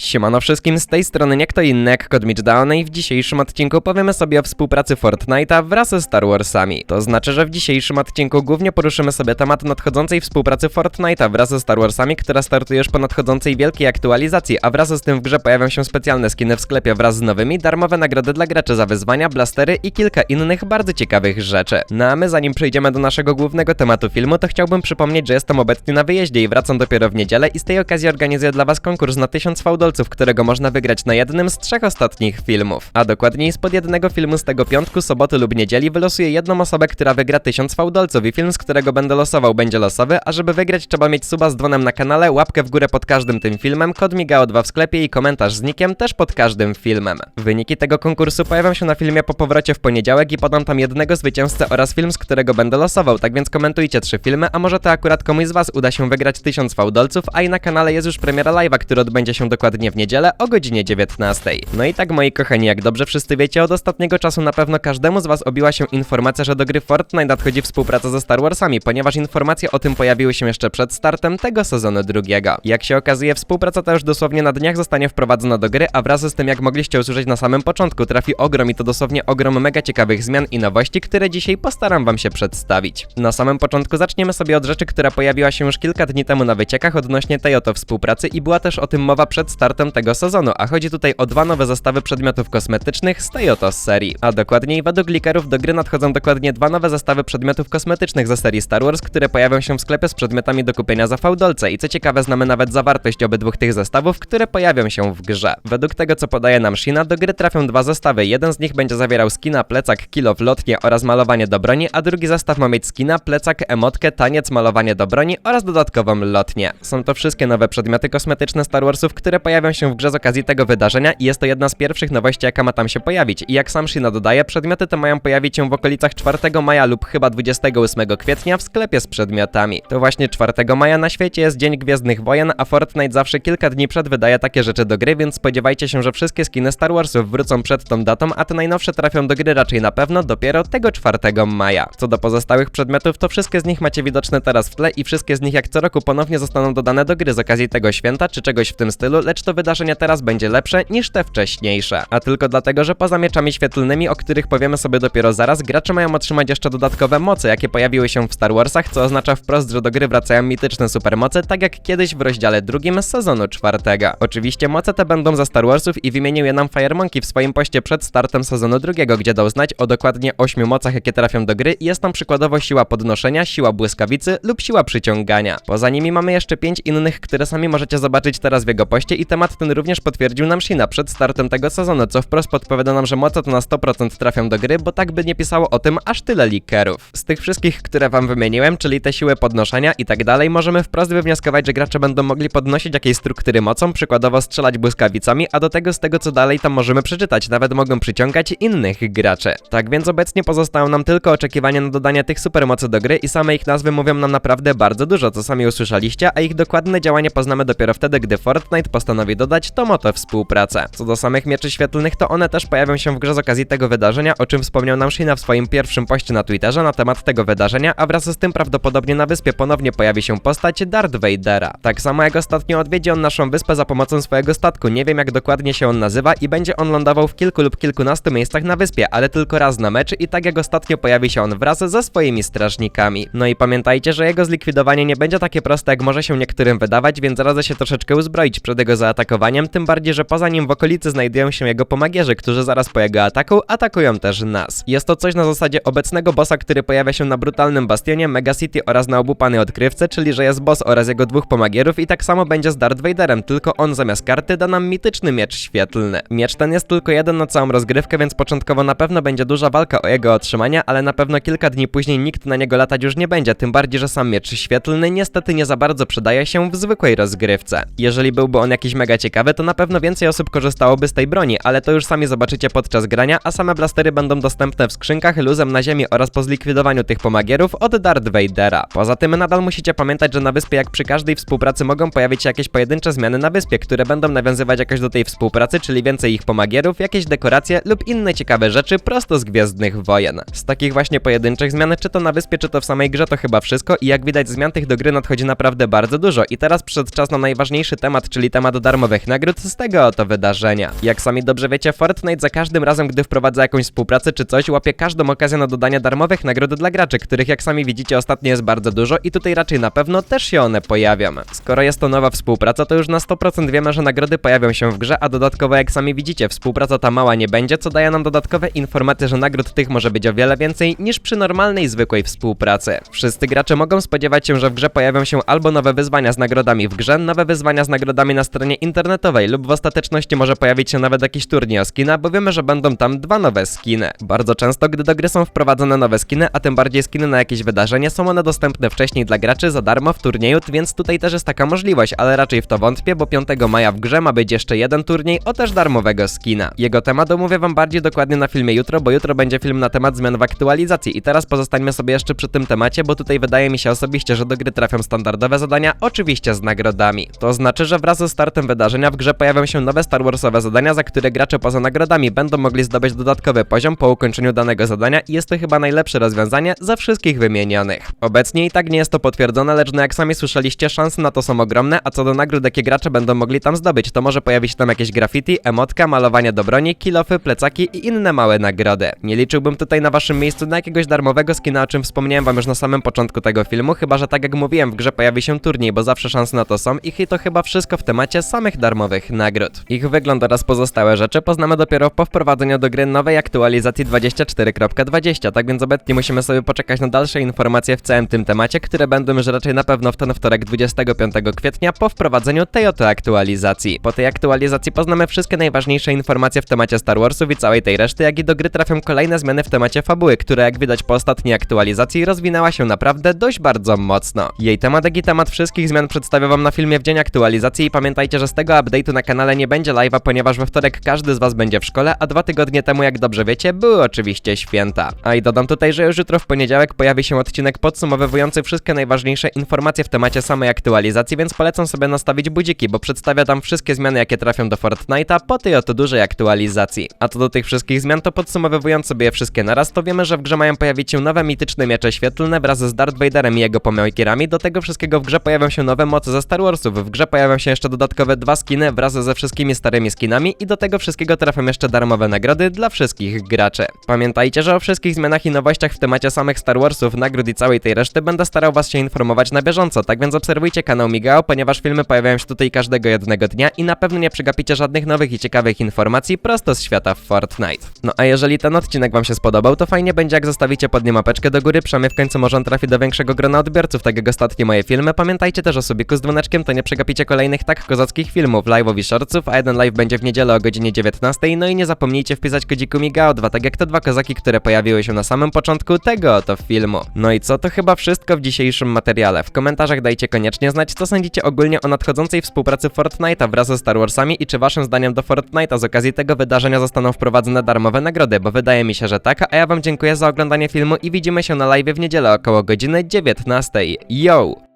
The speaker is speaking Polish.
Siemano wszystkim, z tej strony nie kto inny jak Kod Down i w dzisiejszym odcinku powiemy sobie o współpracy Fortnite'a wraz ze Star Warsami. To znaczy, że w dzisiejszym odcinku głównie poruszymy sobie temat nadchodzącej współpracy Fortnite'a wraz ze Star Warsami, która startuje już po nadchodzącej wielkiej aktualizacji, a wraz z tym w grze pojawią się specjalne skiny w sklepie wraz z nowymi, darmowe nagrody dla graczy za wyzwania, blastery i kilka innych bardzo ciekawych rzeczy. No a my zanim przejdziemy do naszego głównego tematu filmu, to chciałbym przypomnieć, że jestem obecnie na wyjeździe i wracam dopiero w niedzielę i z tej okazji organizuję dla was konkurs na 1000 fałdolców, którego można wygrać na jednym z trzech ostatnich filmów. A dokładniej spod jednego filmu z tego piątku, soboty lub niedzieli wylosuję jedną osobę, która wygra 1000 fałdolców i film, z którego będę losował będzie losowy, a żeby wygrać trzeba mieć suba z dzwonem na kanale, łapkę w górę pod każdym tym filmem, kod MIGAO2 w sklepie i komentarz z nikiem też pod każdym filmem. Wyniki tego konkursu pojawią się na filmie po powrocie w poniedziałek i podam tam jednego zwycięzcę oraz film, z którego będę losował, tak więc komentujcie trzy filmy, a może to akurat komuś z was uda się wygrać 1000 fałdolców, a i na kanale jest już premiera live'a, który odbędzie się dokładnie w niedzielę o godzinie 19. No i tak moi kochani, jak dobrze wszyscy wiecie, od ostatniego czasu na pewno każdemu z was obiła się informacja, że do gry Fortnite nadchodzi współpraca ze Star Warsami, ponieważ informacje o tym pojawiły się jeszcze przed startem tego sezonu drugiego. Jak się okazuje, współpraca ta już dosłownie na dniach zostanie wprowadzona do gry, a wraz z tym, jak mogliście usłyszeć na samym początku, trafi ogrom i to dosłownie ogrom mega ciekawych zmian i nowości, które dzisiaj postaram wam się przedstawić. Na samym początku zaczniemy sobie od rzeczy, która pojawiła się już kilka dni temu na wyciekach odnośnie tej oto współpracy i była też o tym mowa przed startem tego sezonu, a chodzi tutaj o dwa nowe zestawy przedmiotów kosmetycznych z tej oto serii. A dokładniej, według likerów do gry nadchodzą dokładnie dwa nowe zestawy przedmiotów kosmetycznych ze serii Star Wars, które pojawią się w sklepie z przedmiotami do kupienia za fałdolce i co ciekawe znamy nawet zawartość obydwu tych zestawów, które pojawią się w grze. Według tego co podaje nam Shina, do gry trafią dwa zestawy, jeden z nich będzie zawierał skina, plecak, kilo w lotnie oraz malowanie do broni, a drugi zestaw ma mieć skina, plecak, emotkę, taniec, malowanie do broni oraz dodatkową lotnię. Są to wszystkie nowe przedmioty kosmetyczne Star Warsów, które pojawią się w grze z okazji tego wydarzenia i jest to jedna z pierwszych nowości, jaka ma tam się pojawić. I jak sam Shina dodaje, przedmioty te mają pojawić się w okolicach 4 maja lub chyba 28 kwietnia w sklepie z przedmiotami. To właśnie 4 maja na świecie jest Dzień Gwiezdnych Wojen, a Fortnite zawsze kilka dni przed wydaje takie rzeczy do gry, więc spodziewajcie się, że wszystkie skiny Star Warsów wrócą przed tą datą, a te najnowsze trafią do gry raczej na pewno dopiero tego 4 maja. Co do pozostałych przedmiotów, to wszystkie z nich macie widoczne teraz w tle i wszystkie z nich jak co roku ponownie zostaną dodane do gry z okazji tego święta czy czegoś w tym stylu, lecz to wydarzenie teraz będzie lepsze niż te wcześniejsze. A tylko dlatego, że poza mieczami świetlnymi, o których powiemy sobie dopiero zaraz, gracze mają otrzymać jeszcze dodatkowe moce, jakie pojawiły się w Star Warsach, co oznacza wprost, że do gry wracają mityczne supermoce, tak jak kiedyś w rozdziale drugim sezonu czwartego. Oczywiście moce te będą za Star Warsów i wymienił je nam Fire Monkey w swoim poście przed startem sezonu drugiego, gdzie dał znać o dokładnie 8 mocach, jakie trafią do gry i jest tam przykładowo siła podnoszenia, siła błyskawicy lub siła przyciągania. Poza nimi mamy jeszcze 5 innych, które sami możecie zobaczyć teraz w jego poście i temat ten również potwierdził nam Shina przed startem tego sezonu, co wprost podpowiada nam, że moce to na 100% trafią do gry, bo tak by nie pisało o tym aż tyle likerów. Z tych wszystkich, które wam wymieniłem, czyli te siły podnoszenia i tak dalej, możemy wprost wywnioskować, że gracze będą mogli podnosić jakieś struktury mocą, przykładowo strzelać błyskawicami, a do tego z tego co dalej tam możemy przeczytać, nawet mogą przyciągać innych graczy. Tak więc obecnie pozostają nam tylko oczekiwania na dodanie tych supermocy do gry i same ich nazwy mówią nam naprawdę bardzo dużo, co sami usłyszeliście, a ich dokładne działanie poznamy dopiero wtedy, gdy Fortnite postanowi dodać tą oto współpracę. Co do samych mieczy świetlnych, to one też pojawią się w grze z okazji tego wydarzenia, o czym wspomniał nam Shina w swoim pierwszym poście na Twitterze na temat tego wydarzenia, a wraz z tym prawdopodobnie na wyspie ponownie pojawi się postać Darth Vadera. Tak samo jak ostatnio odwiedzi on naszą wyspę za pomocą swojego statku, nie wiem jak dokładnie się on nazywa i będzie on lądował w kilku lub kilkunastu miejscach na wyspie, ale tylko raz na mecz i tak jak ostatnio pojawi się on wraz ze swoimi strażnikami. No i pamiętajcie, że jego zlikwidowanie nie będzie takie proste jak może się niektórym wydawać, więc radzę się troszeczkę uzbroić przed jego zaatakowaniem, tym bardziej, że poza nim w okolicy znajdują się jego pomagierzy, którzy zaraz po jego ataku atakują też nas. Jest to coś na zasadzie obecnego bossa, który pojawia się na brutalnym bastionie, Mega City oraz na obupanej odkrywce, czyli że jest boss oraz jego dwóch pomagierów i tak samo będzie z Darth Vaderem, tylko on zamiast karty da nam mityczny miecz świetlny. Miecz ten jest tylko jeden na całą rozgrywkę, więc początkowo na pewno będzie duża walka o jego otrzymanie, ale na pewno kilka dni później nikt na niego latać już nie będzie, tym bardziej, że sam miecz świetlny niestety nie za bardzo przydaje się w zwykłej rozgrywce. Jeżeli byłby on jakiś mega ciekawy, to na pewno więcej osób korzystałoby z tej broni, ale to już sami zobaczycie podczas grania, a same blastery będą dostępne w skrzynkach luzem na ziemi oraz po zlikwidowaniu tych pomagierów od Darth Vadera. Poza tym nadal musicie pamiętać, że na wyspie jak przy każdej współpracy mogą pojawić się jakieś pojedyncze zmiany na wyspie, które będą nawiązywać jakoś do tej współpracy, czyli więcej ich pomagierów, jakieś dekoracje lub inne ciekawe rzeczy prosto z Gwiezdnych Wojen. Z takich właśnie pojedynczych zmian, czy to na wyspie, czy to w samej grze, to chyba wszystko i jak widać zmian tych do gry nadchodzi naprawdę bardzo dużo i teraz przyszedł czas na najważniejszy temat, czyli temat darmowych nagród z tego oto wydarzenia. Jak sami dobrze wiecie, Fortnite za każdym razem, gdy wprowadza jakąś współpracę czy coś, łapie każdą okazję na dodanie darmowych nagród dla graczy, których jak sami widzicie ostatnio jest bardzo dużo i tutaj raczej na pewno też się one pojawią. Skoro jest to nowa współpraca, to już na 100% wiemy, że nagrody pojawią się w grze, a dodatkowo jak sami widzicie, współpraca ta mała nie będzie, co daje nam dodatkowe informacje, że nagród tych może być o wiele więcej niż przy normalnej, zwykłej współpracy. Wszyscy gracze mogą spodziewać się, że w grze pojawią się albo nowe wyzwania z nagrodami w grze, nowe wyzwania z nagrodami na stronie internetowej lub w ostateczności może pojawić się nawet jakiś turniej o skina, bo wiemy, że będą tam dwa nowe skiny. Bardzo często, gdy do gry są wprowadzone nowe skiny, a tym bardziej skiny na jakieś wydarzenie, są one dostępne wcześniej dla graczy za darmo w turnieju, więc tutaj też jest taka możliwość, ale raczej w to wątpię, bo 5 maja w grze ma być jeszcze jeden turniej o też darmowego skina. Jego temat omówię wam bardziej dokładnie na filmie jutro, bo jutro będzie film na temat zmian w aktualizacji i teraz pozostańmy sobie jeszcze przy tym temacie, bo tutaj wydaje mi się osobiście, że do gry trafią standardowe zadania, oczywiście z nagrodami. To znaczy, że wraz ze startem wydarzenia w grze pojawią się nowe Star Warsowe zadania, za które gracze poza nagrodami będą mogli zdobyć dodatkowy poziom po ukończeniu danego zadania i jest to chyba najlepsze rozwiązanie ze wszystkich wymienionych. Obecnie i tak nie jest to potwierdzone, lecz no jak sami słyszeliście, szanse na to są ogromne, a co do nagród, jakie gracze będą mogli tam zdobyć, to może pojawić tam jakieś graffiti, emotka, malowanie do broni, kilofy, plecaki i inne małe nagrody. Nie liczyłbym tutaj na waszym miejscu na jakiegoś darmowego skina, o czym wspomniałem wam już na samym początku tego filmu, chyba że tak jak mówiłem, w grze pojawi się turniej, bo zawsze szanse na to są i to chyba wszystko w temacie samych darmowych nagród. Ich wygląd oraz pozostałe rzeczy poznamy dopiero po wprowadzeniu do gry nowej aktualizacji 24.20, tak więc obecnie musimy sobie poczekać na dalsze informacje w całym tym temacie, które będą już raczej na pewno w ten wtorek 25 kwietnia po wprowadzeniu tej oto aktualizacji. Po tej aktualizacji poznamy wszystkie najważniejsze informacje w temacie Star Warsów i całej tej reszty, jak i do gry trafią kolejne zmiany w temacie fabuły, która jak widać po ostatniej aktualizacji rozwinęła się naprawdę dość bardzo mocno. Jej temat, jak i temat wszystkich zmian przedstawię wam na filmie w dzień aktualizacji i pamiętajcie, że z tego update'u na kanale nie będzie live'a, ponieważ we wtorek każdy z was będzie w szkole, a dwa tygodnie temu, jak dobrze wiecie, były oczywiście święta. A i dodam tutaj, że już jutro w poniedziałek pojawi się odcinek podsumowywujący wszystkie najważniejsze informacje w temacie samej aktualizacji, więc polecam sobie nastawić budziki, bo przedstawia tam wszystkie zmiany, jakie trafią do Fortnite'a po tej oto dużej aktualizacji. A co do tych wszystkich zmian, to podsumowywując sobie je wszystkie naraz, to wiemy, że w grze mają pojawić się nowe mityczne miecze świetlne wraz z Darth Vaderem i jego pomioikierami. Do tego wszystkiego w grze pojawią się nowe moce ze Star Warsów. W grze pojawią się jeszcze dodatkowe dwa skiny wraz ze wszystkimi starymi skinami i do tego wszystkiego trafią jeszcze darmowe nagrody dla wszystkich graczy. Pamiętajcie, że o wszystkich zmianach i nowościach w temacie samych Star Warsów, nagród i całej tej reszty będę starał was się informować na bieżąco, tak więc obserwujcie kanał Migao, ponieważ filmy pojawiają się tutaj każdego jednego dnia i na pewno nie przegapicie żadnych nowych i ciekawych informacji prosto z świata Fortnite. No a jeżeli ten odcinek wam się spodobał, to fajnie będzie jak zostawicie pod nim mapeczkę do góry, przynajmniej w końcu może on trafi do większego grona odbiorców, tak jak ostatnie moje filmy. Pamiętajcie też o subiku z dzwoneczkiem, to nie przegapicie kolejnych tak kozackich filmów, live'ów i shortsów, a jeden live będzie w niedzielę o godzinie 19, no i nie zapomnijcie wpisać kodziku Migao 2, tak jak te dwa kozaki, które pojawiły się na samym początku tego oto filmu. No i co, to chyba wszystko w dzisiejszym materiale. W komentarzach dajcie koniecznie znać, co sądzicie ogólnie o nadchodzącej współpracy Fortnite'a wraz ze Star Warsami i czy waszym zdaniem do Fortnite'a z okazji tego wydarzenia zostaną wprowadzone darmowe nagrody, bo wydaje mi się, że tak, a ja wam dziękuję za oglądanie filmu i widzimy się na live w niedzielę około godziny 19. Yo!